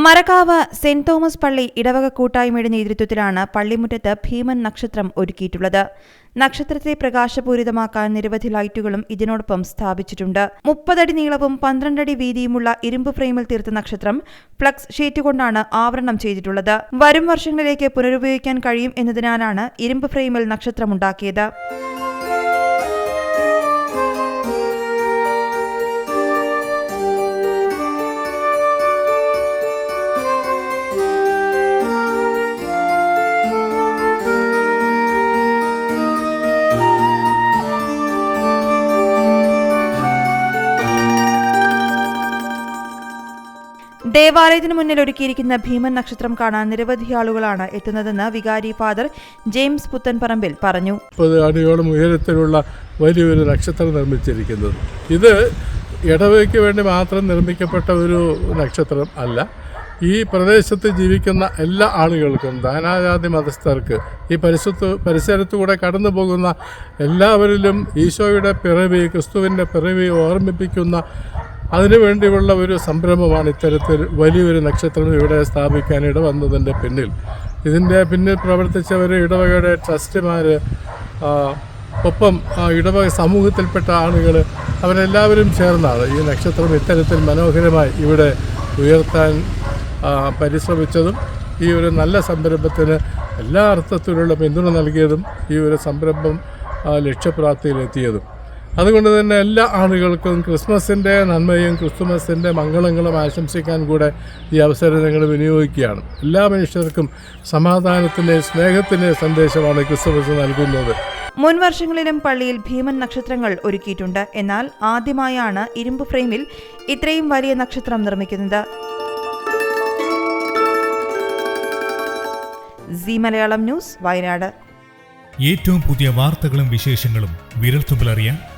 മരക്കാവ് saint Thomas പള്ളി ഇടവക കൂട്ടായ്മയുടെ നേതൃത്വത്തിലാണ് പള്ളിമുറ്റത്ത് ഭീമൻ നക്ഷത്രം ഒരുക്കിയിട്ടുള്ളത്. നക്ഷത്രത്തെ പ്രകാശപൂരിതമാക്കാൻ നിരവധി ലൈറ്റുകളും ഇതിനോടൊപ്പം സ്ഥാപിച്ചിട്ടുണ്ട്. മുപ്പതടി നീളവും പന്ത്രണ്ടടി വീതിയുമുള്ള ഇരുമ്പ് ഫ്രെയിമിൽ തീർത്ത നക്ഷത്രം ഫ്ലക്സ് ഷീറ്റ് കൊണ്ടാണ് ആവരണം ചെയ്തിട്ടുള്ളത്. വരും വർഷങ്ങളിലേക്ക് പുനരുപയോഗിക്കാൻ കഴിയും എന്നതിനാലാണ് ഇരുമ്പ് ഫ്രെയിമിൽ നക്ഷത്രമുണ്ടാക്കിയത്. ദേവാലയത്തിന് മുന്നിൽ ഒരുക്കിയിരിക്കുന്ന ഭീമൻ നക്ഷത്രം കാണാൻ നിരവധി ആളുകളാണ് എത്തുന്നതെന്ന് വികാരി ഫാദർ ജെയിംസ് പുത്തൻപറമ്പിൽ പറഞ്ഞു. അടിയോളം ഉയരത്തിലുള്ള വലിയൊരു നക്ഷത്രം നിർമ്മിച്ചിരിക്കുന്നത്. ഇത് ഇടവയ്ക്ക് വേണ്ടി മാത്രം നിർമ്മിക്കപ്പെട്ട ഒരു നക്ഷത്രം അല്ല. ഈ പ്രദേശത്ത് ജീവിക്കുന്ന എല്ലാ ആളുകൾക്കും ദാനാജാതി മതസ്ഥർക്ക് ഈ പരിസരത്ത് പരിസരത്തുകൂടെ കടന്നു പോകുന്ന എല്ലാവരിലും ഈശോയുടെ പിറവി ക്രിസ്തുവിന്റെ പിറവി ഓർമ്മിപ്പിക്കുന്ന അതിനുവേണ്ടിയുള്ള ഒരു സംരംഭമാണ് ഇത്തരത്തിൽ വലിയൊരു നക്ഷത്രം ഇവിടെ സ്ഥാപിക്കാനിട വന്നതിന്റെ പിന്നിൽ. ഇതിന്റെ പിന്നിൽ പ്രവർത്തിച്ചവർ ഇടവകയുടെ ട്രസ്റ്റുമാർ ഒപ്പം ഇടവക സമൂഹത്തിൽപ്പെട്ട ആളുകൾ അവരെല്ലാവരും ചേർന്നാണ് ഈ നക്ഷത്രം ഇത്തരത്തിൽ മനോഹരമായി ഇവിടെ ഉയർത്താൻ പരിശ്രമിച്ചതും ഈ ഒരു നല്ല സംരംഭത്തിന് എല്ലാ അർത്ഥത്തിലുള്ള പിന്തുണ നൽകിയതും ഈ ഒരു സംരംഭം ലക്ഷ്യപ്രാപ്തിയിലെത്തിയതും. അതുകൊണ്ട് തന്നെ എല്ലാ ആളുകൾക്കും ക്രിസ്മസിന്റെ നന്മയും ക്രിസ്തുമസിന്റെ മംഗളങ്ങളും ആശംസിക്കാൻ കൂടെ ഈ അവസരം ഞങ്ങൾ വിനിയോഗിക്കുകയാണ്. എല്ലാ മനുഷ്യർക്കും സമാധാനത്തിന്റെ സ്നേഹത്തിന്റെ സന്ദേശമാണ് ക്രിസ്തുമസ് നൽകുന്നത്. മുൻ വർഷങ്ങളിലും പള്ളിയിൽ ഭീമൻ നക്ഷത്രങ്ങൾ ഒരുക്കിയിട്ടുണ്ട്. എന്നാൽ ആദ്യമായാണ് ഇരുമ്പ് ഫ്രെയിമിൽ ഇത്രയും വലിയ നക്ഷത്രം നിർമ്മിക്കുന്നത്. സി മലയാളം ന്യൂസ് വയനാട്. ഏറ്റവും പുതിയ വാർത്തകളും വിശേഷങ്ങളും വിരൽത്തുമ്പിലറിയാൻ